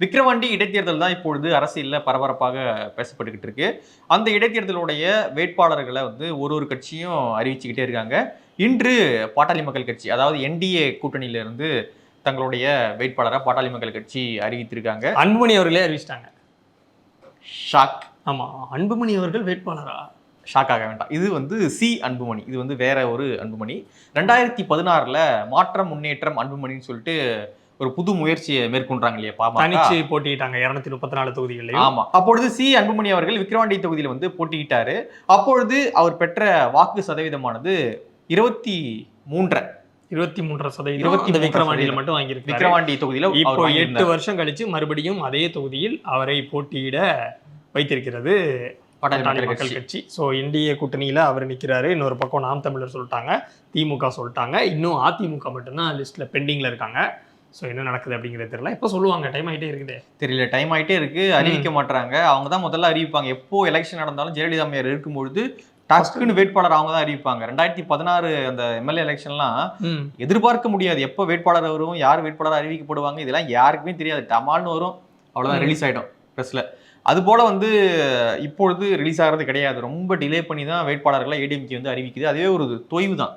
விக்கிரவாண்டி இடைத்தேர்தல் தான் இப்பொழுது அரசியலில் பரபரப்பாக பேசப்பட்டுக்கிட்டு இருக்கு. அந்த இடைத்தேர்தலுடைய வேட்பாளர்களை வந்து ஒரு ஒரு கட்சியும் அறிவிச்சுக்கிட்டே இருக்காங்க. இன்று பாட்டாளி மக்கள் கட்சி அதாவது என்டிஏ கூட்டணியில இருந்து தங்களுடைய வேட்பாளரை பாட்டாளி மக்கள் கட்சி அறிவித்திருக்காங்க. அன்புமணி அவர்களே அறிவிச்சிட்டாங்க. ஷாக். ஆமா அன்புமணி அவர்கள் வேட்பாளரா? ஷாக் ஆக வேண்டாம். இது வந்து சி அன்புமணி இது வந்து வேற ஒரு அன்புமணி. ரெண்டாயிரத்தி பதினாறுல மாற்றம் முன்னேற்றம் அன்புமணின்னு சொல்லிட்டு ஒரு புது முயற்சியை மேற்கொண்டாங்க இல்லையா பாமக? தனிச்சு போட்டிட்டாங்க இருநூத்தி முப்பத்தி நாலு தொகுதிகளையும் ஆமா. அப்பொழுது சி. அன்புமணி அவர்கள் விக்கிரவாண்டி தொகுதியில வந்து போட்டியிட்டாரு. அப்பொழுது அவர் பெற்ற வாக்கு சதவீதமானது இருபத்தி மூன்றரை. இருபத்தி மூன்றரை சதவீதம் இருபத்தி விக்ரவாண்டியில. மட்டும் வாங்கியிருக்காரு விக்கிரவாண்டி தொகுதியில இப்போ எட்டு. வருஷம் கழிச்சு மறுபடியும் அதே தொகுதியில் அவரை போட்டியிட வைத்திருக்கிறது பாட்டாளி மக்கள் கட்சி. ஸோ என்டிஏ கூட்டணியில அவர் நிக்கிறாரு. இன்னொரு பக்கம் நாம் தமிழர் சொல்லிட்டாங்க திமுக சொல்லிட்டாங்க. இன்னும் அதிமுக மட்டும்தான் லிஸ்ட்ல பெண்டிங்ல இருக்காங்க. ஸோ என்ன நடக்குது அப்படிங்கிறது தெரியல. இப்போ சொல்லுவாங்க டைம் ஆயிட்டே இருக்குது. தெரியல டைம் ஆயிட்டே இருக்கு அறிவிக்க மாட்டாங்க அவங்க தான் முதல்ல அறிவிப்பாங்க. எப்போ எலெக்ஷன் நடந்தாலும் ஜெயலலிதா அம்மையார் இருக்கும்பொழுது டக்குன்னு வேட்பாளர் அவங்க தான் அறிவிப்பாங்க. ரெண்டாயிரத்தி பதினாறு அந்த எம்எல்ஏ எலெக்ஷன்லாம் எதிர்பார்க்க முடியாது. எப்போ வேட்பாளர் வரும் யார் வேட்பாளர் அறிவிக்கப்படுவாங்க இதெல்லாம் யாருக்குமே தெரியாது. டமால்னு வரும் அவ்வளோதான். ரிலீஸ் ஆயிடும் ப்ரெஸ்ல அது போல வந்து இப்பொழுது ரிலீஸ் ஆகிறது கிடையாது. ரொம்ப டிலே பண்ணி தான் வேட்பாளர்களை ஏடிஎம்கே வந்து அறிவிக்குது. அதுவே ஒரு தொய்வு தான்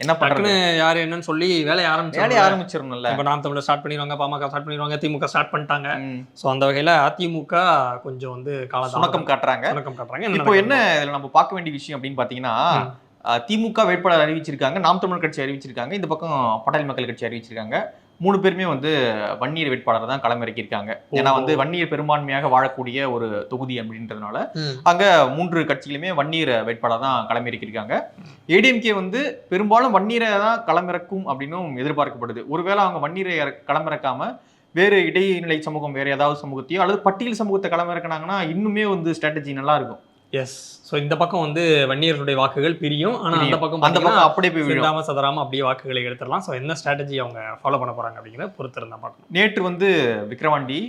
என்ன டக்குன்னு யாரு என்னன்னு சொல்லி வேலையை ஆரம்பிச்சு வேலையை ஆரம்பிச்சிடணும்ல இப்போ நாம் தமிழர் ஸ்டார்ட் பண்ணிடுவாங்க பாமக ஸ்டார்ட் பண்ணிடுவாங்க திமுக ஸ்டார்ட் பண்ணிட்டாங்க. ஸோ அந்த வகையில அதிமுக கொஞ்சம் வந்து காலதாமதம். சுணக்கம் காட்டுறாங்க. சுணக்கம் காட்டுறாங்க. இப்போ? என்ன இதுல நம்ம பார்க்க வேண்டிய விஷயம் அப்படின்னு. அஹ், திமுக வேட்பாளர் அறிவிச்சிருக்காங்க நாம் தமிழர் கட்சி அறிவிச்சிருக்காங்க இந்த பக்கம் பாட்டாளி மக்கள் கட்சி அறிவிச்சிருக்காங்க. மூணு பேருமே வந்து வன்னியர் வேட்பாளர் தான் களமிறக்கியிருக்காங்க. ஏன்னா வந்து வன்னியர் பெரும்பான்மையாக வாழக்கூடிய ஒரு தொகுதி அப்படின்றதுனால. அங்க மூன்று கட்சிகளுமே வன்னியர் வேட்பாளர் தான் களமிறக்கியிருக்காங்க. ஏடிஎம்கே வந்து பெரும்பாலும் வன்னியரை தான் களமிறக்கும் அப்படின்னும் எதிர்பார்க்கப்படுது. ஒருவேளை அவங்க வன்னியரை களமிறக்காம வேறு இடைநிலை சமூகம் வேற ஏதாவது சமூகத்தையோ அல்லது பட்டியல் சமூகத்தை களமிறக்கினாங்கன்னா இன்னுமே வந்து ஸ்ட்ராட்டஜி நல்லா இருக்கும். எஸ் ஸோ இந்த பக்கம் வந்து வன்னியர்களுடைய வாக்குகள் பிரியும். ஆனா அந்த. பக்கம் அந்த பக்கம் அப்படியே போய் விழும். சிந்தாம சதராம அப்படியே வாக்குகளை எடுத்துடலாம். ஸோ என்ன ஸ்ட்ராட்டஜி அவங்க ஃபாலோ பண்ண போறாங்க அப்படிங்கிறத பொறுத்து இருந்தா பார்க்கணும். நேற்று வந்து விக்ரவாண்டி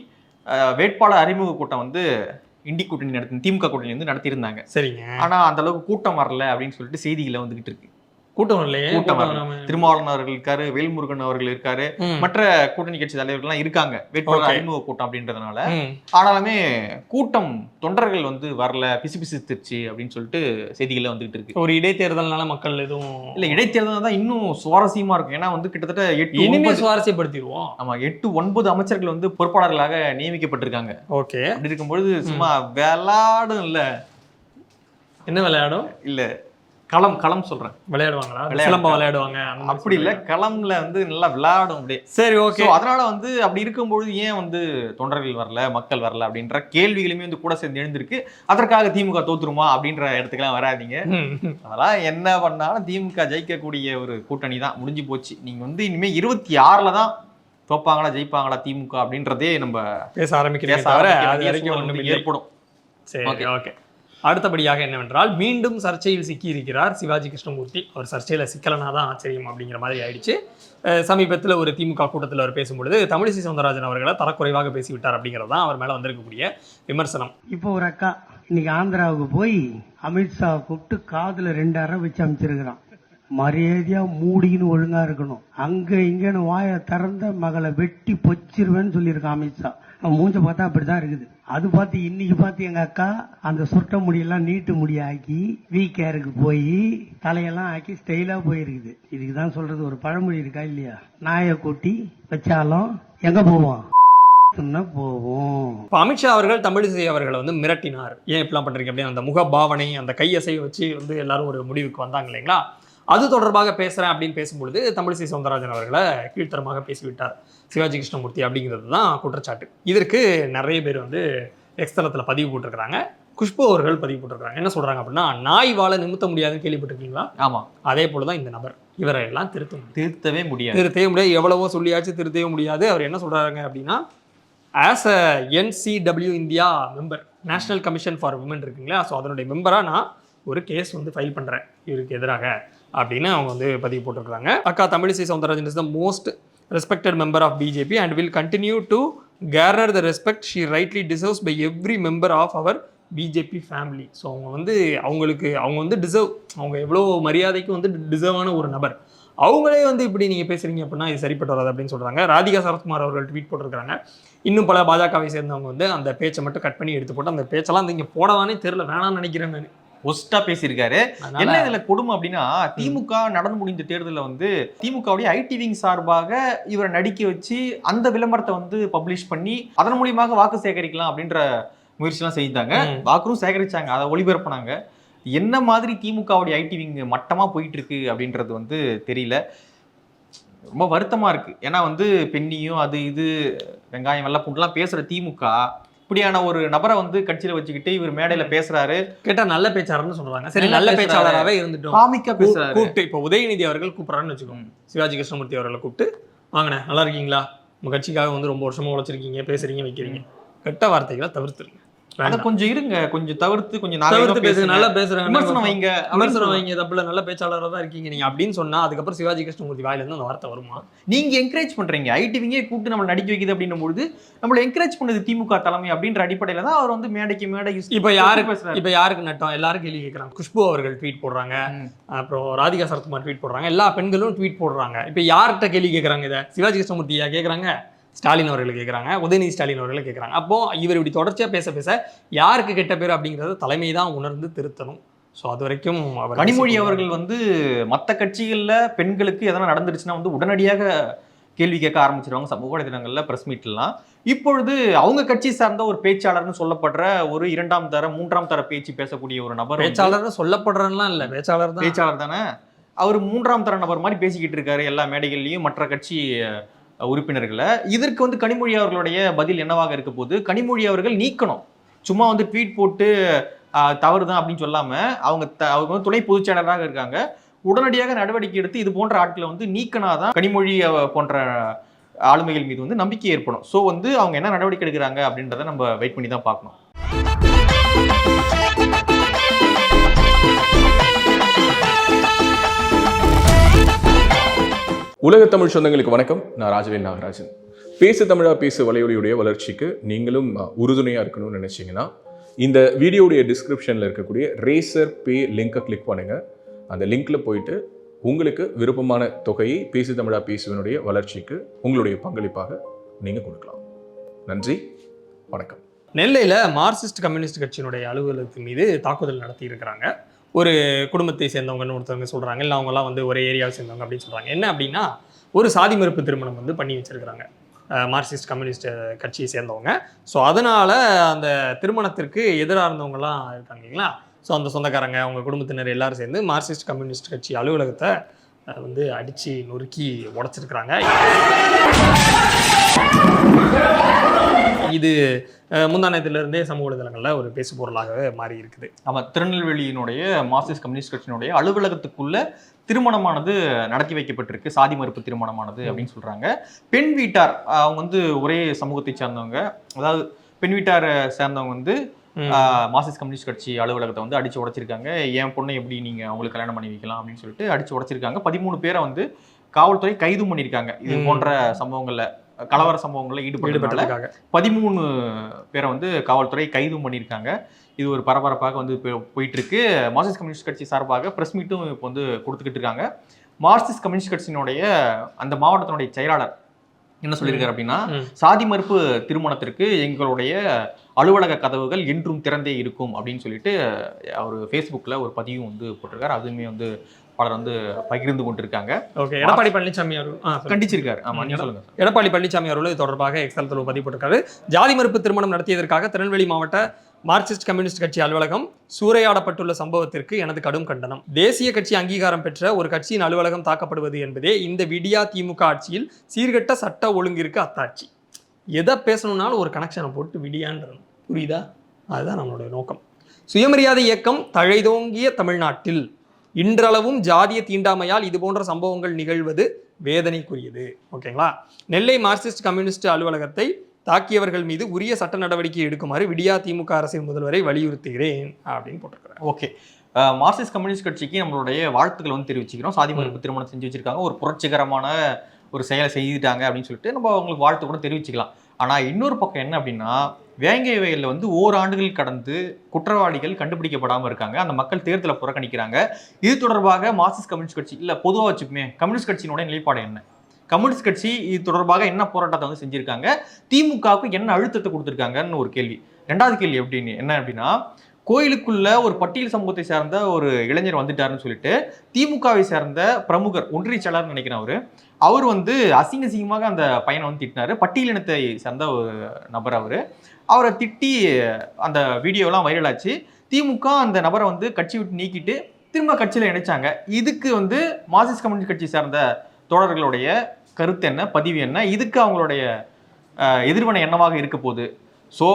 வேட்பாளர் அறிமுக கூட்டம் வந்து இண்டி கூட்டணி நடத்தி திமுக கூட்டணி வந்து நடத்தியிருந்தாங்க. சரிங்க. ஆனா அந்த அளவுக்கு கூட்டம் வரல அப்படின்னு சொல்லிட்டு செய்திகளை வந்துகிட்டு இருக்கு. கூட்டம் இல்லையே கூட்டம் திருமாவளவன் அவர்கள் இருக்காரு வேல்முருகன் அவர்கள் இருக்காரு. மற்ற கூட்டணி கட்சி தலைவர்கள்லாம் இருக்காங்க. வேட்பாளர். அறிமுக கூட்டம் அப்படின்றதுனால. ஆனாலுமே கூட்டம் தொண்டர்கள் வந்து வரல பிசு பிசுத்துருச்சு அப்படின்னு சொல்லிட்டு செய்திகளை வந்துகிட்டு இருக்கு. ஒரு இடைத்தேர்தல்னால மக்கள் எதுவும் இல்ல இடைத்தேர்தல் தான் இன்னும் சுவாரஸ்யமா இருக்கும். ஏன்னா வந்து கிட்டத்தட்ட எட்டு இனிமே சுவாரஸ்யப்படுத்திடுவோம் ஆமா எட்டு ஒன்பது அமைச்சர்கள் வந்து பொறுப்பாளர்களாக நியமிக்கப்பட்டிருக்காங்க. ஓகே. அப்படி இருக்கும்பொழுது சும்மா விளையாடும் இல்ல என்ன விளையாடும்? இல்ல களம் களம் சொல்றேன். விளையாடுவாங்களா? விளையாடு. சிலம்பம் விளையாடுவாங்க அப்படி இல்ல. களம்ல வந்து நல்லா விளையாடும் அப்படியே. சரி ஓகே. அதனால வந்து அப்படி இருக்கும்பொழுது ஏன் வந்து தொண்டர்கள் வரல மக்கள் வரல அப்படின்ற கேள்விகளுமே வந்து கூட சேர்ந்து எழுந்திருக்கு. அதற்காக திமுக தோத்துருமா அப்படின்ற இடத்துக்குலாம் வராதீங்க. அதெல்லாம் என்ன பண்ணாலும் திமுக ஜெயிக்கக்கூடிய ஒரு கூட்டணி தான். முடிஞ்சு போச்சு. நீங்க வந்து இனிமே இருபத்தி ஆறுல தான் தோப்பாங்களா ஜெயிப்பாங்களா திமுக அப்படின்றதே நம்ம பேச ஆரம்பிக்கிறீங்க பேச தவிர ஆரம்பிக்க அது வேண்டிய வரைக்கும் சூழல் ஒண்ணும் வந்து இல்லை. ஏற்படும். சரி. ஓகே அடுத்தபடியாக என்னவென்றால் மீண்டும் சர்ச்சையில் சிக்கியிருக்கிறார் சிவாஜி கிருஷ்ணமூர்த்தி. அவர் சர்ச்சையில் சிக்கலனா தான் ஆச்சரியம் அப்படிங்கிற மாதிரி ஆயிடுச்சு. சமீபத்தில் ஒரு திமுக கூட்டத்தில் அவர் பேசும்பொழுது தமிழிசை சவுந்தரராஜன் அவர்களை தரக்குறைவாக பேசிவிட்டார் அப்படிங்கிறது தான் அவர் மேலே வந்திருக்கக்கூடிய விமர்சனம். இப்போ ஒரு அக்கா இன்னைக்கு ஆந்திராவுக்கு போய் அமித்ஷா கூப்பிட்டு காதில் ரெண்டு வச்சு அமைச்சிருக்கிறான். மரியாதையா மூடின்னு ஒழுங்கா இருக்கணும். அங்க இங்கன்னு வாய திறந்த மகளை வெட்டி பொச்சிருவேன்னு சொல்லியிருக்கான் அமித்ஷா. மூஞ்ச பார்த்தா அப்படிதான் இருக்குது. அது பார்த்து இன்னைக்கு பார்த்து எங்க அக்கா அந்த சுருட்ட முடியெல்லாம் நீட்டு முடியாக்கி வீ வி கேருக்கு போய் தலையெல்லாம் ஆக்கி ஸ்டைலா போயிருக்குது. இதுக்கு தான் சொல்றது ஒரு பழமொழி இருக்கா இல்லையா? நாயை கொட்டி வச்சாலும் எங்க போவோம்? போவோம். அமித்ஷா அவர்கள் தமிழிசை அவர்களை வந்து மிரட்டினார். ஏன் இப்படிலாம் பண்றீங்க? அப்படின்னு அந்த முக பாவனை அந்த கையசையை வச்சு வந்து எல்லாரும் ஒரு முடிவுக்கு வந்தாங்க இல்லைங்களா? அது தொடர்பாக பேசுறேன் அப்படின்னு பேசும்பொழுது தமிழிசை சவுந்தரராஜன் அவர்களை கீழ்த்தரமாக பேசிவிட்டார் சிவாஜி கிருஷ்ணமூர்த்தி அப்படிங்கிறது தான் குற்றச்சாட்டு. இதற்கு நிறைய பேர் வந்து எக்ஸ்தலத்தில் பதிவு போட்டிருக்கிறாங்க. குஷ்பு அவர்கள் பதிவு போட்டிருக்காங்க என்ன சொல்றாங்க அப்படின்னா நாய் வாழ நிமித்த முடியாதுன்னு கேள்விப்பட்டிருக்கீங்களா? ஆமா. அதே போல தான் இந்த நபர். இவரை எல்லாம் திருத்த திருத்தவே முடியாது. திருத்தவே முடியாது. எவ்வளவோ சொல்லியாச்சு திருத்தவே முடியாது. அவர் என்ன சொல்றாங்க அப்படின்னா as a NCW India member national commission for women இருக்குங்களா? ஸோ அதனுடைய மெம்பராக நான் ஒரு கேஸ் வந்து ஃபைல் பண்ணுறேன் இவருக்கு எதிராக. அப்படின்னு அவங்க வந்து பதிவு போட்டிருக்காங்க அக்கா Tamilisai Soundararajan is the most respected member of BJP and will continue to garner the respect she rightly deserves by every member of our BJP family so அவங்க வந்து அவங்களுக்கு அவங்க வந்து டிசர்வ் அவங்க எவ்வளோ மரியாதைக்கு வந்து டிசர்வான ஒரு நபர். அவங்களே வந்து இப்படி நீங்கள் பேசுகிறீங்க அப்படின்னா இது சரிப்பட்டு வராது அப்படின்னு சொல்கிறாங்க ராதிகா சரத்குமார் அவர்கள் ட்வீட் போட்டிருக்காங்க இன்னும் பல பாஜகவை சேர்ந்தவங்க வந்து அந்த பேச்சை மட்டும் கட் பண்ணி எடுத்து போட்டு அந்த பேச்செல்லாம் வந்து இங்கே போடவானே தெரியல வேணாம்னு நினைக்கிறேன் நான். ஒஸ்டா பேசியிருக்காரு. என்ன இதுல கொடுமை அப்படின்னா திமுக நடந்து முடிந்த தேர்தலில் வந்து திமுகவுடைய ஐடி விங் சார்பாக இவரை நடிக்க வச்சு அந்த விளம்பரத்தை வந்து பப்ளிஷ் பண்ணி அதன் மூலியமாக வாக்கு சேகரிக்கலாம் அப்படின்ற முயற்சிலாம் செஞ்சாங்க ம். வாக்கும் சேகரிச்சாங்க. அதை ஒளிபரப்புனாங்க. என்ன மாதிரி திமுகவுடைய ஐடி விங் மட்டமா போயிட்டு இருக்கு அப்படின்றது வந்து தெரியல. ரொம்ப வருத்தமா இருக்கு. ஏன்னா வந்து பெண்ணியும் அது இது வெங்காயம் வெள்ளை பூண்டுலாம் பேசுற திமுக இப்படியான ஒரு நபரை வந்து கட்சியில வச்சுக்கிட்டு இவர் மேடையில பேசுறாரு. கேட்டா நல்ல பேச்சாளர்னு சொல்றாங்க சரி நல்லா. பேச்சாளராகவே இருந்துட்டோம். காமிக்கா பேசுறாரு. கூப்பிட்டு இப்போ உதயநிதி அவர்கள் கூப்பிட்றான்னு வச்சுக்கோங்க. சிவாஜி கிருஷ்ணமூர்த்தி அவர்களை கூப்பிட்டு வாங்கண்ணே நல்லா இருக்கீங்களா? உங்க கட்சிக்காக வந்து ரொம்ப வருஷமா உழைச்சிருக்கீங்க பேசுறீங்க வைக்கிறீங்க. கெட்ட வார்த்தைகளை தவிர்த்துருங்க. அத. கொஞ்சம் இருங்க கொஞ்சம் தவிர்த்து கொஞ்சம் தவிர்த்து பேசுங்க. நல்லா பேசுறாங்க விமர்சனம் வைங்க விமர்சனம். வைங்க தப்புல நல்ல பேச்சாளராக தான் இருக்கீங்க. நீங்க அப்படின்னு சொன்னா அதுக்கப்புறம் சிவாஜி கிருஷ்ணமூர்த்தி வாயில இருந்து அந்த வார்த்தை வருமா? நீங்க என்கரேஜ் பண்றீங்க. ஐடிவிங்கே கூப்பிட்டு நம்ம நடிக்க வைக்குது அப்படின்னும் பொழுது நம்மள என்கரேஜ் பண்ணது திமுக தலைமை அப்படின்ற அடிப்படையில தான் அவர் வந்து மேடைக்கு மேடை இப்ப யாருக்கு பேசுறாரு. இப்ப யாருக்கு நட்டம்? எல்லாரும் கேள்வி கேட்கறாங்க குஷ்பு அவர்கள் ட்வீட் போடுறாங்க. அப்புறம் ராதிகா சரத்குமார் ட்வீட் போடுறாங்க. எல்லா பெண்களும் ட்வீட் போடுறாங்க. இப்ப யார்கிட்ட கேள்வி கேட்கறாங்க இதை? சிவாஜி கிருஷ்ணமூர்த்தியா கேட்கறாங்க ஸ்டாலின் அவர்கள் கேட்கறாங்க உதயநிதி ஸ்டாலின் அவர்கள் கேட்கறாங்க அப்போ இவர் இப்படி தொடர்ச்சியா பேச பேச யாருக்கு கெட்ட பேர் அப்படிங்கறத தலைமை தான் உணர்ந்து திருத்தணும். ஸோ அது வரைக்கும் அவர் கனிமொழி அவர்கள் வந்து மத்த கட்சிகள்ல பெண்களுக்கு எதனா நடந்துருச்சுன்னா வந்து உடனடியாக கேள்வி கேட்க ஆரம்பிச்சிருவாங்க. சமூக வலைதளங்கள்ல பிரஸ் மீட்லாம் இப்பொழுது அவங்க கட்சி சார்ந்த ஒரு பேச்சாளர்னு சொல்லப்படுற ஒரு இரண்டாம் தர மூன்றாம் தர பேச்சு பேசக்கூடிய ஒரு நபர் பேச்சாளர் சொல்லப்படுறேன்லாம் இல்ல. பேச்சாளர் பேச்சாளர் தானே? அவர் மூன்றாம் தர நபர் மாதிரி பேசிக்கிட்டு இருக்காரு எல்லா மேடைகள்லயும். மற்ற கட்சி உறுப்பினர்களை. இதற்கு வந்து கனிமொழி அவர்களுடைய பதில் என்னவாக இருக்க போது கனிமொழி அவர்கள் நீக்கணும். சும்மா வந்து ட்வீட் போட்டு தவறு தவறுதான் அப்படின்னு சொல்லாம அவங்க த- அவங்க வந்து துணை பொதுச்செயலராக இருக்காங்க. உடனடியாக நடவடிக்கை எடுத்து இது போன்ற ஆட்களை வந்து நீக்கினாதான் கனிமொழி போன்ற ஆளுமைகள் மீது வந்து நம்பிக்கை ஏற்படும். ஸோ வந்து அவங்க என்ன நடவடிக்கை எடுக்கிறாங்க அப்படின்றத நம்ம வெயிட் பண்ணி தான் பார்க்கணும். உலக தமிழ் சொந்தங்களுக்கு வணக்கம். நான் ராஜவேல் நாகராஜன். பேசு தமிழா பேசு வலையொலியுடைய வளர்ச்சிக்கு நீங்களும் உறுதுணையாக இருக்கணும்னு நினச்சிங்கன்னா இந்த வீடியோடைய டிஸ்கிரிப்ஷனில் இருக்கக்கூடிய ரேசர் பே லிங்கை கிளிக் பண்ணுங்கள் அந்த லிங்கில் போயிட்டு உங்களுக்கு விருப்பமான தொகையை பேசு தமிழா பேசுவனுடைய வளர்ச்சிக்கு உங்களுடைய பங்களிப்பாக நீங்கள் கொடுக்கலாம். நன்றி. வணக்கம். நெல்லையில் மார்க்சிஸ்ட் கம்யூனிஸ்ட் கட்சியினுடைய அலுவலகத்தின் மீது தாக்குதல் நடத்தி இருக்கிறாங்க ஒரு குடும்பத்தை சேர்ந்தவங்கன்னு ஒருத்தவங்க சொல்கிறாங்க இல்லை அவங்களாம் வந்து ஒரே ஏரியாவை சேர்ந்தவங்க அப்படின்னு சொல்கிறாங்க என்ன அப்படின்னா ஒரு சாதி மறுப்பு திருமணம் வந்து பண்ணி வச்சிருக்கிறாங்க. மார்க்சிஸ்ட் கம்யூனிஸ்ட் கட்சியை சேர்ந்தவங்க. ஸோ அதனால் அந்த திருமணத்திற்கு எதிராக இருந்தவங்கலாம் இருக்காங்க இல்லைங்களா? ஸோ அந்த சொந்தக்காரங்க அவங்க குடும்பத்தினர் எல்லாரும் சேர்ந்து மார்க்சிஸ்ட் கம்யூனிஸ்ட் கட்சி அலுவலகத்தை வந்து அடித்து நொறுக்கி உடச்சிருக்கிறாங்க. இது முந்தானத்திலிருந்தே சமூக வலைதளங்களில் ஒரு பேசு பொருளாகவே மாறி இருக்குது. ஆமா திருநெல்வேலியினுடைய மார்க்சிஸ்ட் கம்யூனிஸ்ட் கட்சியினுடைய அலுவலகத்துக்குள்ள திருமணமானது நடத்தி வைக்கப்பட்டிருக்கு. சாதி மறுப்பு திருமணமானது அப்படின்னு சொல்றாங்க. பெண் வீட்டார் அவங்க வந்து ஒரே சமூகத்தை சேர்ந்தவங்க. அதாவது பெண் வீட்டாரை சேர்ந்தவங்க வந்து மார்க்சிஸ்ட் கம்யூனிஸ்ட் கட்சி அலுவலகத்தை வந்து அடிச்சு உடைச்சிருக்காங்க. என் பொண்ணை எப்படி நீங்க அவங்களுக்கு கல்யாணம் பண்ணி வைக்கலாம் அப்படின்னு சொல்லிட்டு அடிச்சு உடைச்சிருக்காங்க. பதிமூணு பேரை வந்து காவல்துறை கைது பண்ணியிருக்காங்க. இது. போன்ற சம்பவங்கள்ல. கலவர சம்பவங்கள்ல ஈடுபட்டதுனால பதிமூணு பேரை வந்து காவல்துறை கைதும் பண்ணியிருக்காங்க. இது ஒரு பரபரப்பாக வந்து போயிட்டு இருக்கு மார்க்சிஸ்ட் கம்யூனிஸ்ட் கட்சி சார்பாக ப்ரெஸ் மீட்டும் இப்போ வந்து கொடுத்துக்கிட்டு இருக்காங்க. மார்க்சிஸ்ட் கம்யூனிஸ்ட் கட்சியினுடைய அந்த மாவட்டத்தினுடைய செயலாளர் என்ன சொல்லியிருக்காரு அப்படின்னா. சாதி மறுப்பு திருமணத்திற்கு எங்களுடைய அலுவலக கதவுகள் என்றும் திறந்தே இருக்கும் அப்படின்னு சொல்லிட்டு அவர் ஃபேஸ்புக்கில் ஒரு பதிவும் வந்து போட்டிருக்காரு. அதுவுமே வந்து பலர் வந்து பகிர்ந்து கொண்டிருக்காங்க. ஓகே எடப்பாடி பழனிசாமி அவர்கள். கண்டிச்சிருக்காரு. ஆமா நீங்க சொல்லுங்க. எடப்பாடி பழனிசாமி அவர்கள் இது தொடர்பாக எக்ஸல் தளவு பதிவு போட்டிருக்காரு ஜாதி மறுப்பு திருமணம் நடத்தியதற்காக திருநெல்வேலி மாவட்ட மார்க்சிஸ்ட் கம்யூனிஸ்ட் கட்சி அலுவலகம் சூறையாடப்பட்டுள்ள சம்பவத்திற்கு எனது கடும் கண்டனம். தேசிய கட்சி அங்கீகாரம் பெற்ற ஒரு கட்சியின் அலுவலகம் தாக்கப்படுவது என்பதே இந்த விடியா திமுக ஆட்சியில் சீர்கெட்ட சட்ட ஒழுங்கிற்கு அத்தாட்சி. எதை பேசணும்னாலும் ஒரு கனெக்ஷனை போட்டு விடியான்றணும். புரியுதா? அதுதான் நம்மளுடைய நோக்கம். சுயமரியாதை இயக்கம் தழைதோங்கிய தமிழ்நாட்டில் இன்றளவும் ஜாதிய தீண்டாமையால் இது போன்ற சம்பவங்கள் நிகழ்வது வேதனைக்குரியது. ஓகேங்களா? நெல்லை மார்க்சிஸ்ட் கம்யூனிஸ்ட் அலுவலகத்தை தாக்கியவர்கள் மீது உரிய சட்ட நடவடிக்கை எடுக்குமாறு விடியா திமுக அரசின் முதல்வரை வலியுறுத்துகிறேன் அப்படின்னு போட்டிருக்கிறார். ஓகே. மார்க்சிஸ்ட் கம்யூனிஸ்ட் கட்சிக்கு நம்மளுடைய வாழ்த்துக்கள் வந்து தெரிவிச்சுக்கிறோம். சாதி மறுப்பு திருமணம் செஞ்சு வச்சிருக்காங்க. ஒரு புரட்சிகரமான ஒரு செயலை செய்துட்டாங்க அப்படின்னு சொல்லிட்டு நம்ம அவங்களுக்கு வாழ்த்து கூட தெரிவிச்சுக்கலாம். ஆனா இன்னொரு பக்கம் என்ன அப்படின்னா வேங்கை வயலில் வந்து ஓராண்டுகள் கடந்து குற்றவாளிகள் கண்டுபிடிக்கப்படாமல் இருக்காங்க. அந்த மக்கள் தேர்தலை புறக்கணிக்கிறாங்க. இது தொடர்பாக மார்க்சிஸ்ட் கம்யூனிஸ்ட் கட்சி இல்லை பொதுவாக வச்சுக்குமே கம்யூனிஸ்ட் கட்சியினுடைய நிலைப்பாடு என்ன? கம்யூனிஸ்ட் கட்சி இது தொடர்பாக என்ன போராட்டத்தை வந்து செஞ்சுருக்காங்க? திமுகவுக்கு என்ன அழுத்தத்தை கொடுத்துருக்காங்கன்னு ஒரு கேள்வி. ரெண்டாவது கேள்வி எப்படின்னு என்ன அப்படின்னா கோயிலுக்குள்ள ஒரு பட்டியல் சமூகத்தை சார்ந்த ஒரு இளைஞர் வந்துட்டாருன்னு சொல்லிட்டு திமுகவை சேர்ந்த பிரமுகர் ஒன்றிய செயலாளர் நினைக்கிறேன் அவர் அவர் வந்து அசிங்க அசிங்கமாக அந்த பையனை வந்து திட்டினாரு. பட்டியலினத்தை சேர்ந்த ஒரு நபர் அவர். அவரை திட்டி அந்த வீடியோலாம் வைரல் ஆச்சு திமுக அந்த நபரை வந்து கட்சி விட்டு நீக்கிட்டு திரும்ப கட்சியில் இணைச்சாங்க. இதுக்கு வந்து மார்க்சிஸ்ட் கம்யூனிஸ்ட் கட்சி சார்ந்த தோழர்களுடைய கருத்து என்ன பதிவு என்ன? இதுக்கு அவங்களுடைய எதிர்வினை என்னவாக இருக்க போகுது? ஸோ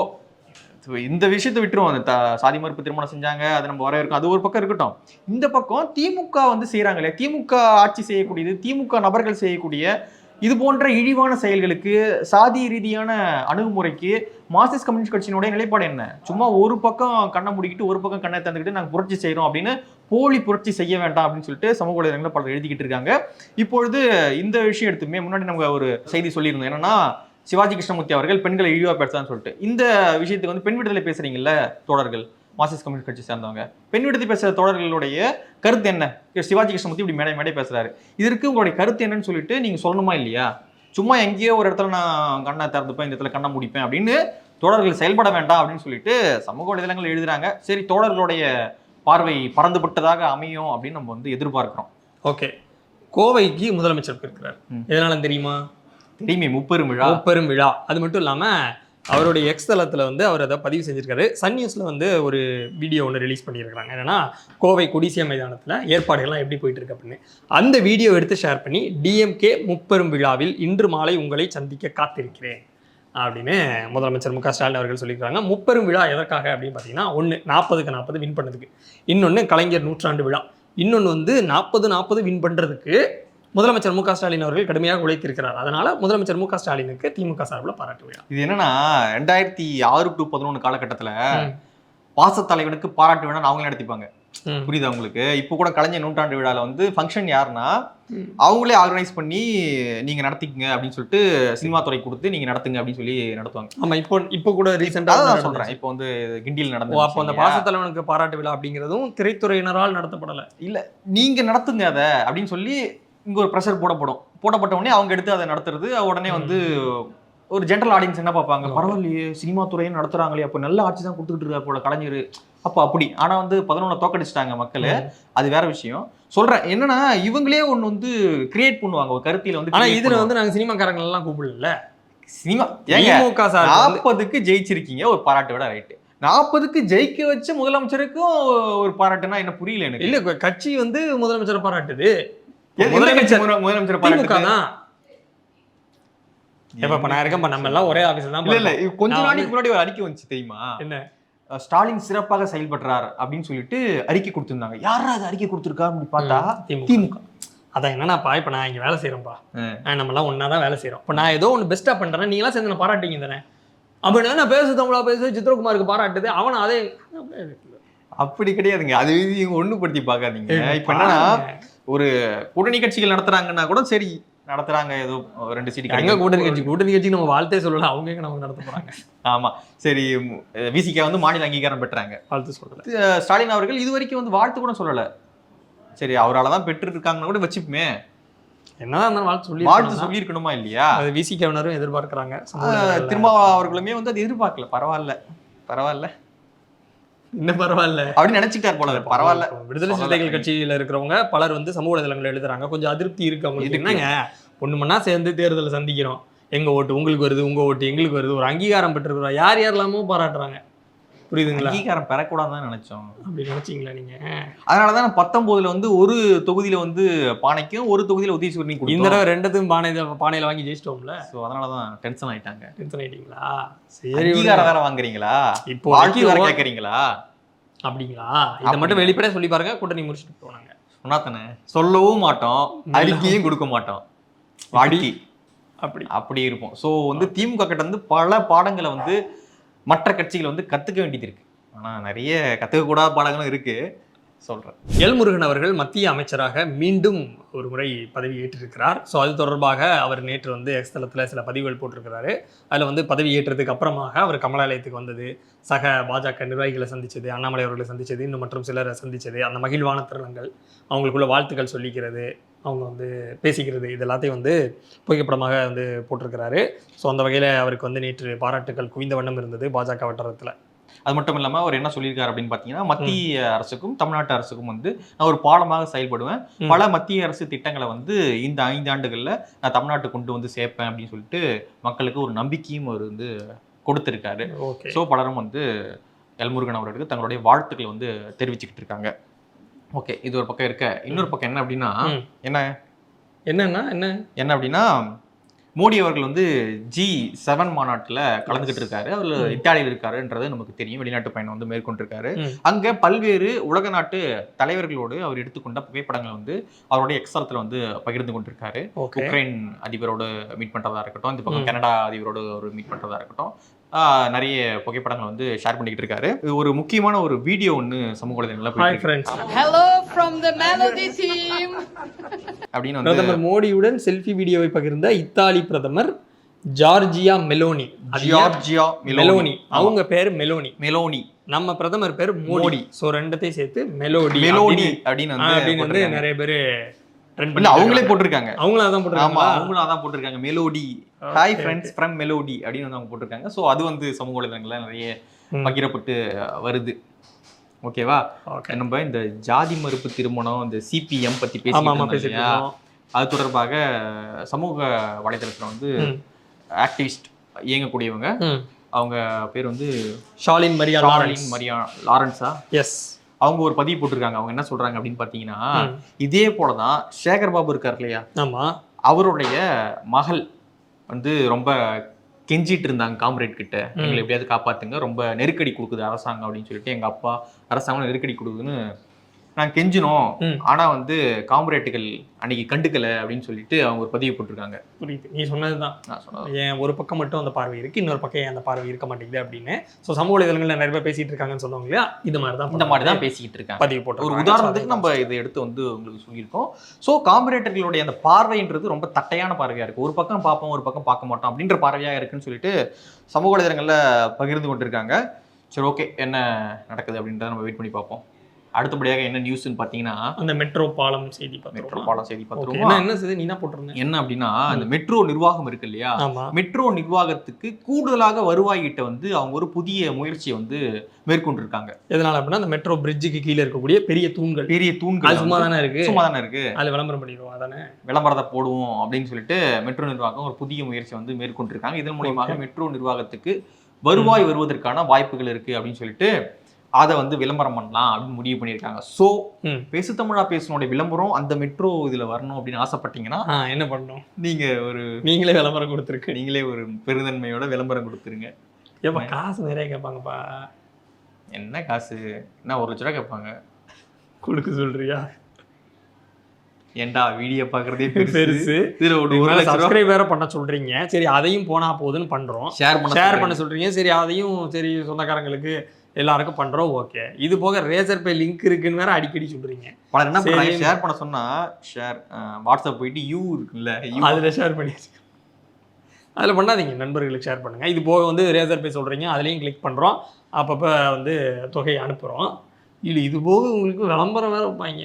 இந்த விஷயத்தை விட்டுருவோம். அந்த சாதி மறுப்பு திருமணம் செஞ்சாங்க அது நம்ம வரவேற்கும். அது ஒரு பக்கம் இருக்கட்டும். இந்த பக்கம் திமுக வந்து செய்கிறாங்களே திமுக ஆட்சி செய்யக்கூடியது திமுக நபர்கள் செய்யக்கூடிய இது போன்ற இழிவான செயல்களுக்கு சாதி ரீதியான அணுகுமுறைக்கு மார்க்சிஸ்ட் கம்யூனிஸ்ட் கட்சியினுடைய நிலைப்பாடு என்ன? சும்மா ஒரு பக்கம் கண்ணை மூடிக்கிட்டு ஒரு பக்கம் கண்ணை தந்துக்கிட்டு நாங்கள் புரட்சி செய்கிறோம் அப்படின்னு போலி புரட்சி செய்ய வேண்டாம் அப்படின்னு சொல்லிட்டு சமூக வலைதளங்களில் பலர் எழுதிக்கிட்டு இருக்காங்க. இப்பொழுது இந்த விஷயம் எடுத்துமே முன்னாடி நம்ம ஒரு செய்தி சொல்லியிருந்தோம். என்னன்னா சிவாஜி கிருஷ்ணமூர்த்தி அவர்கள் பெண்களை இழிவாக பேசுறான்னு சொல்லிட்டு. இந்த விஷயத்துக்கு வந்து பெண் விடுதலை பேசுறீங்கல்ல தோழர்கள். மார்க்சிஸ்ட் கம்யூனிஸ்ட் கட்சி சேர்ந்தவங்க. பெண் விடுதலை பேசுற தோழர்களுடைய கருத்து என்ன? சிவாஜி கிருஷ்ணமூர்த்தி இப்படி மேடை மேடை பேசுறாரு. இதற்கு உங்களுடைய கருத்து என்னன்னு சொல்லிட்டு நீங்க சொல்லணுமா இல்லையா? சும்மா எங்கேயோ ஒரு இடத்துல நான் கண்ணை திறந்துப்பேன் இந்த இடத்துல கண்ணை முடிப்பேன் அப்படின்னு தோழர்கள் செயல்பட வேண்டாம் அப்படின்னு சொல்லிட்டு சமூக வலைதளங்கள் எழுதுறாங்க. சரி தோழர்களுடைய பார்வை பறந்துபட்டதாக அமையும் அப்படின்னு நம்ம வந்து எதிர்பார்க்கிறோம். ஓகே. கோவைக்கு முதலமைச்சர் இருக்கிறார். எதனால தெரியுமா? தெரியுமே முப்பெரும் விழா. பெரும் விழா. அது மட்டும் இல்லாம அவருடைய எக்ஸ் தளத்தில் வந்து அவர் அதை பதிவு செஞ்சிருக்காரு. சன் நியூஸில் வந்து ஒரு வீடியோ ஒன்று ரிலீஸ் பண்ணியிருக்கிறாங்க என்னென்னா கோவை கொடிசியா மைதானத்தில் ஏற்பாடுகள்லாம் எப்படி போயிட்டு இருக்கு அப்படின்னு. அந்த வீடியோ எடுத்து ஷேர் பண்ணி டிஎம்கே முப்பெரும் விழாவில் இன்று மாலை உங்களை சந்திக்க காத்திருக்கிறேன். அப்படின்னு முதலமைச்சர் மு க ஸ்டாலின் அவர்கள் சொல்லியிருக்காங்க முப்பெரும் விழா எதற்காக அப்படின்னு பார்த்தீங்கன்னா ஒன்று நாற்பதுக்கு நாற்பது வின் பண்ணதுக்கு. இன்னொன்று கலைஞர் நூற்றாண்டு விழா. இன்னொன்று வந்து நாற்பது நாற்பது வின் பண்ணுறதுக்கு முதலமைச்சர் மு க ஸ்டாலின் அவர்கள் கடுமையாக உழைத்திருக்கிறார். அதனால முதலமைச்சர் மு க ஸ்டாலினுக்கு திமுக சார்பில் பாராட்டு விழா. இது என்னன்னா ரெண்டாயிரத்தி ஆறு டு பதினொன்று காலகட்டத்துல. பாசத்தலைவனுக்கு பாராட்டு விழா அவங்களே நடத்திப்பாங்க. புரியுதா உங்களுக்கு? இப்போ கூட கலைஞர் நூற்றாண்டு விழால வந்து ஃபங்க்ஷன் யாருன்னா. அவங்களே ஆர்கனைஸ் பண்ணி நீங்க நடத்திக்கங்க அப்படின்னு சொல்லிட்டு சினிமா துறை கொடுத்து நீங்க நடத்துங்க அப்படின்னு சொல்லி நடத்துவாங்க. ஆமா இப்போ இப்போ கூட ரீசெண்டாக நான் சொல்றேன். இப்போ வந்து கிண்டியில் ஓ நடந்த அப்போ அந்த பாசத்தலைவனுக்கு பாராட்டு விழா அப்படிங்கிறதும் திரைத்துறையினரால் நடத்தப்படலை. நீங்க நடத்துங்க அதை அப்படின்னு சொல்லி இங்க ஒரு ப்ரெஷர் போடப்படும். போடப்பட்ட உடனே அவங்க எடுத்து அதை நடத்துறது. உடனே வந்து ஒரு ஜென்ரல் ஆடியன்ஸ் என்ன பார்ப்பாங்க. பரவாயில்லையே சினிமா துறையும் நடத்துறாங்களே அப்போ நல்ல ஆட்சி தான் கொடுத்துட்டு இருக்கா போல கலைஞர். அப்போ அப்படி. ஆனா வந்து பதினொன்று தோக்கடிச்சிட்டாங்க மக்கள். அது வேற விஷயம். சொல்றேன் என்னன்னா இவங்களே ஒண்ணு வந்து கிரியேட் பண்ணுவாங்க ஒரு கருத்தியில வந்து ஆனா create இதுல. வந்து நாங்க சினிமாக்காரங்க எல்லாம் கூப்பிடல சினிமா திமுக சார் நாற்பதுக்கு ஜெயிச்சிருக்கீங்க ஒரு பாராட்டு விட ரைட்டு நாற்பதுக்கு ஜெயிக்க வச்ச முதலமைச்சருக்கும் ஒரு பாராட்டுனா என்ன புரியல எனக்கு. இல்ல கட்சி வந்து முதலமைச்சரை பாராட்டுது. முதலமைச்சர் திமுக தான். இப்ப நான் இருக்கேன் நம்ம எல்லாம் ஒரே ஆபீஸ்ல தான் இல்ல கொஞ்ச நாளைக்கு முன்னாடி ஒரு அறிக்கை வந்துச்சு தெரியுமா? என்ன? ஸ்டாலின் சிறப்பாக செயல்படுறார் அப்படின்னு சொல்லிட்டு அறிக்கை கொடுத்திருந்தாங்க. யாரா அது அறிக்கை கொடுத்திருக்கா அப்படின்னு பார்த்தா திமுக. அதான் என்னன்னாப்பா இப்ப நான் இங்க வேலை செய்யறேன்ப்பா ம். நான் நம்ம எல்லாம் ஒன்னா தான் வேலை செய்யறோம் இப்ப நான் ஏதோ ஒன்று பெஸ்டா பண்றேன் நீங்க எல்லாம் சேர்ந்து நான் பாராட்டிங்க தானே? அப்படின்னா நான் பேசு தமிழா பேசு சித்ரகுமாருக்கு பாராட்டுது அவன் அதே அப்படி கிடையாதுங்க. அது இவங்க ஒண்ணுபடுத்தி பார்க்காதீங்க. இப்ப என்னன்னா ஒரு கூட்டணி கட்சிகள் நடத்துறாங்கன்னா கூட சரி நடத்துறாங்க. ஏதோ ரெண்டு சீட் எங்க கூட்டணி கட்சி? கூட்டணி கட்சி நம்ம வாழ்த்தே சொல்லல. அவங்க எங்க நமக்கு நடத்த போறாங்க? ஆமா. சரி விசிகா வந்து மாநில அங்கீகாரம் பெற்றாங்க. வாழ்த்து சொல்லல. ஸ்டாலின் அவர்கள் இது வரைக்கும் வந்து வாழ்த்து கூட சொல்லல. சரி அவரால தான் பெற்று இருக்காங்கன்னு கூட வச்சுப்போமே. என்னதான் இருந்தாலும் வாழ்த்து சொல்லி வாழ்த்து சொல்லியிருக்கணுமா இல்லையா? அது விசிகவினரும் எதிர்பார்க்கறாங்க. சமூக ஆஹ் வலைதளங்கள்ல. திருமாவா அவர்களுமே வந்து அது எதிர்பார்க்கல. பரவாயில்ல. பரவாயில்ல. இன்னும் பரவாயில்ல. அப்படின்னு நினைச்சிட்டார் போல பரவாயில்ல. விடுதலை. சிறுத்தைகள் கட்சியில இருக்கிறவங்க பலர் வந்து சமூக வலைதளங்கள் எழுதுறாங்க. கொஞ்சம் அதிருப்தி இருக்கு அவங்களுக்கு. என்னங்க? ஒண்ணு மணி சேர்ந்து தேர்தலை சந்திக்கிறோம். எங்க ஓட்டு உங்களுக்கு வருது உங்க ஓட்டு எங்களுக்கு வருது. ஒரு அங்கீகாரம் பெற்றிருக்கிறோம். யார் யாரெல்லாமோ பாராட்டுறாங்க. புரியுதுங்களா? அங்கீகாரம் பெறக்கூடாதுன்னு நினைச்சோம். அப்படி நினைச்சீங்களா நீங்க? அதனாலதான் பத்தொன்பதுல வந்து ஒரு தொகுதியில வந்து பானைக்கும் ஒரு தொகுதியில உதயசூரியன் இந்த கொடுத்தோம் தடவை ரெண்டத்தையும் பானை பானையில வாங்கி ஜெயிச்சிட்டோம்ல? ஸோ அதனாலதான் டென்ஷன் ஆயிட்டாங்க. டென்ஷன் ஆயிட்டீங்களா? சரி அங்கீகாரம் வேற வாங்குறீங்களா? இப்போ வாழ்த்து வேற வரைக்கும் கேக்குறீங்களா? அப்படிங்களா? இதை மட்டும் வெளிப்படையா சொல்லி பாருங்க கூட்டணி முடிச்சுட்டு போனாங்க. சொன்னாத்தானே சொல்லவும் மாட்டோம் அறிக்கையும் கொடுக்க மாட்டோம். வாழ்க்கை. அப்படி. அப்படி இருப்போம். ஸோ வந்து திமுக கிட்ட வந்து பல பாடங்களை வந்து மற்ற கட்சிகள் வந்து கற்றுக்க வேண்டியது இருக்குது ஆனால் நிறைய கற்றுக்கக்கூடாத பாடங்களும் இருக்குது சொல்கிறேன் எல் முருகன் அவர்கள் மத்திய அமைச்சராக மீண்டும் ஒரு முறை பதவி ஏற்றிருக்கிறார். ஸோ அது தொடர்பாக அவர் நேற்று வந்து எக்ஸ்தலத்தில் சில பதிவுகள் போட்டிருக்கிறாரு. அதில் வந்து பதவி ஏற்றதுக்கு அப்புறமாக அவர் கமலாலயத்துக்கு வந்தது. சக பாஜக நிர்வாகிகளை சந்திச்சது அண்ணாமலை அவர்களை சந்தித்தது இன்னும் மற்றும் சிலரை சந்தித்தது அந்த மகிழ்வான தருணங்கள் அவங்களுக்குள்ள வாழ்த்துக்கள் சொல்லிக்கிறது. அவங்க வந்து பேசிக்கிறது இது எல்லாத்தையும் வந்து புகைப்படமாக வந்து போட்டிருக்கிறாரு. ஸோ அந்த வகையில் அவருக்கு வந்து நேற்று பாராட்டுக்கள் குவிந்த வண்ணம் இருந்தது பாஜக வட்டாரத்தில். அது மட்டும் இல்லாம அவர் என்ன சொல்லியிருக்காரு அப்படின்னு பாத்தீங்கன்னா மத்திய அரசுக்கும் தமிழ்நாட்டு அரசுக்கும் வந்து நான் ஒரு பாலமாக செயல்படுவேன். பல மத்திய அரசு திட்டங்களை வந்து இந்த ஐந்து ஆண்டுகள்ல நான் தமிழ்நாட்டுக்கு கொண்டு வந்து சேர்ப்பேன் அப்படின்னு சொல்லிட்டு மக்களுக்கு ஒரு நம்பிக்கையும் அவர் வந்து கொடுத்திருக்காரு. ஸோ பலரும் வந்து எல்முருகன் அவர்களுக்கு தங்களுடைய வாழ்த்துக்களை வந்து தெரிவிச்சுக்கிட்டு இருக்காங்க. ஓகே இது ஒரு பக்கம் இருக்க. இன்னொரு பக்கம் என்ன அப்படின்னா. என்ன? என்னன்னா என்ன? என்ன அப்படின்னா மோடி அவர்கள் வந்து ஜி செவன் மாநாட்டில் கலந்துக்கிட்டு இருக்காரு. அவர் இத்தாலியில் இருக்காருன்றது நமக்கு தெரியும். வெளிநாட்டு பயணம் வந்து மேற்கொண்டிருக்காரு. அங்க பல்வேறு உலக நாட்டு தலைவர்களோடு அவர் எடுத்துக்கொண்ட புகைப்படங்களை வந்து அவருடைய எக்ஸாலத்தில் வந்து பகிர்ந்து கொண்டிருக்காரு. உக்ரைன் அதிபரோடு மீட் பண்றதா இருக்கட்டும் இந்த பக்கம். கனடா அதிபரோடு ஒரு மீட் பண்றதா இருக்கட்டும். நிறைய புகைப்படங்கள் வந்து ஷேர் பண்ணிக்கிட்டு இருக்காரு. இது ஒரு முக்கியமான ஒரு வீடியோ ஒன்று சமூக வலைதளங்களில் பிரதமர் மோடியுடன் செல்ஃபி வீடியோவை பகிர்ந்த இத்தாலி பிரதமர் ஜார்ஜியா மெலோனி? Georgia Meloni. அவங்க பேர் மெலோனி. மெலோனி. நம்ம பிரதமர் பேர் மோடி. சோ ரெண்டத்தையும் சேர்த்து மெலோடி மெலோனி அப்படின்னு- அப்படின்னு. நிறைய பேர் ட்ரெண்ட் அவங்களே போட்டிருக்காங்க. அவங்களும் அதான் ஆமா போட்டிருக்காங்க அவங்களும் அதான் போட்டிருக்காங்க. Melody. Hi friends from Melody அப்படின்னு வந்து அவங்க போட்டிருக்காங்க. ஸோ அது வந்து சமூக வலைதளங்கள்ல நிறைய. பகிரப்பட்டு வருது. ஓகேவா ஓகே நம்ம இந்த ஜாதி மறுப்பு திருமணம் இந்த சிபிஎம் பத்தி இருக்கோம் அது தொடர்பாக சமூக வலைதளத்துல வந்து. ஆக்டிவிஸ்ட் இயங்கக்கூடியவங்க. அவங்க பேர் வந்து ஷாலின் மரியா ஷார்லின் மரியா லாரன்ஸா? எஸ் அவங்க ஒரு பதிவு போட்டிருக்காங்க. அவங்க என்ன சொல்றாங்க அப்படின்னு பாத்தீங்கன்னா. இதே போலதான் சேகர் பாபு இருக்கார் இல்லையா? ஆமா. அவருடைய மகள் வந்து ரொம்ப கெஞ்சிட்டு இருந்தாங்க காம்ரேட் கிட்ட. எங்களை எப்படியாவது காப்பாத்துங்க. ரொம்ப நெருக்கடி கொடுக்குது அரசாங்கம் அப்படின்னு சொல்லிட்டு எங்க அப்பா அரசாங்கம் நெருக்கடி கொடுக்குதுன்னு நாங்க கெஞ்சினோம். ஆனா வந்து காம்ரேட்டுகள் அன்னைக்கு கண்டுக்கல அப்படின்னு சொல்லிட்டு அவங்க ஒரு பதிவு போட்டிருக்காங்க. புரியுது. நீ சொன்னதுதான். நான் சொன்னது ஏன் ஒரு பக்கம் மட்டும் அந்த பார்வை இருக்கு இன்னொரு பக்கம் ஏன் அந்த பார்வை இருக்க மாட்டேங்குது அப்படின்னு. ஸோ சமூக வலைதளங்கள்ல நிறைய பேர் பேசிட்டு இருக்காங்கன்னு சொன்னவங்க இல்லையா? இது மாதிரி தான் இந்த மாதிரி தான் பேசிக்கிட்டு இருக்காங்க. பதிவு போட்டு ஒரு உதாரணத்துக்கு நம்ம இதை எடுத்து வந்து உங்களுக்கு சொல்லியிருக்கோம். ஸோ காம்பரேட்டர்களுடைய அந்த பார்வைன்றது ரொம்ப தட்டையான பார்வையா இருக்கு. ஒரு பக்கம் பார்ப்போம் ஒரு பக்கம் பார்க்க மாட்டோம் அப்படின்ற பார்வையா இருக்குன்னு சொல்லிட்டு சமூக வலைதளங்கள்ல பகிர்ந்து கொண்டிருக்காங்க. சரி ஓகே என்ன நடக்குது அப்படின்றத நம்ம வெயிட் பண்ணி பார்ப்போம். அடுத்தபடியாக என்ன நியூஸ்னு பார்த்தீங்கன்னா அந்த மெட்ரோ பாலம் செய்தி மெட்ரோ பாலம் செய்தி பார்த்துருவோமா? என்ன செய்தி? நீ போட்டிருந்தேன். என்ன அப்படின்னா அந்த மெட்ரோ நிர்வாகம் இருக்கு இல்லையா? மெட்ரோ நிர்வாகத்துக்கு கூடுதலாக வருவாய் ஈட்ட வந்து அவங்க ஒரு புதிய முயற்சியை வந்து மேற்கொண்டிருக்காங்க. எதனால அப்படின்னா அந்த மெட்ரோ பிரிட்ஜுக்கு கீழே இருக்கக்கூடிய பெரிய தூண்கள். பெரிய அது தூண்கள் சும்மா தானே இருக்கு? சும்மா தானே இருக்கு. அதுல விளம்பரம் பண்ணிடுவோம் அதானே? விளம்பரத்தை போடுவோம் அப்படின்னு சொல்லிட்டு மெட்ரோ நிர்வாகம் ஒரு புதிய முயற்சி வந்து மேற்கொண்டிருக்காங்க. இதன் மூலியமாக மெட்ரோ நிர்வாகத்துக்கு வருவாய் வருவதற்கான வாய்ப்புகள் இருக்கு அப்படின்னு சொல்லிட்டு அதை வந்து விளம்பரம் பண்ணலாம் அப்படின்னு முடிவு பண்ணியிருக்காங்க. ஸோ. பேசு தமிழா பேசுனோட விளம்பரம் அந்த மெட்ரோ இதுல வரணும் அப்படின்னு ஆசைப்பட்டீங்கன்னா என்ன பண்ணணும்? நீங்க ஒரு நீங்களே விளம்பரம் கொடுத்துருக்கு நீங்களே ஒரு பெருந்தன்மையோட விளம்பரம் கொடுத்துருங்க. ஏப்பா காசு நிறைய கேட்பாங்கப்பா. என்ன காசு? என்ன ஒரு லட்ச ரூபா கேட்பாங்க? கொடுக்க சொல்றியா? ஏன்டா வீடியோ பாக்குறதே பெருசு. இதுல ஒரு சப்ஸ்கிரைப் வேற பண்ண சொல்றீங்க. சரி அதையும் போனா போகுதுன்னு பண்றோம். ஷேர் பண்ண ஷேர். பண்ண சொல்றீங்க. சரி அதையும் சரி சொந்தக்காரங்களுக்கு எல்லாருக்கும் பண்றோம் ஓகே. இது போக ரேசர் பே லிங்க் இருக்குன்னு வேற அடிக்கடி சொல்றீங்க. பலர் என்ன பண்றாங்க? சரி. ஷேர் பண்ண சொன்னா ஷேர் வாட்ஸ்அப் போயிட்டு யூ இருக்குல்ல அதுல ஷேர் பண்ணி அதில் பண்ணாதீங்க நண்பர்களுக்கு ஷேர் பண்ணுங்க. இது போக வந்து ரேசர் பே சொல்றீங்க அதுலயும் கிளிக் பண்றோம். அப்பப்போ வந்து தொகையை அனுப்புறோம். இல்லை இது போக உங்களுக்கு விளம்பரம் வேற வைப்பாங்க.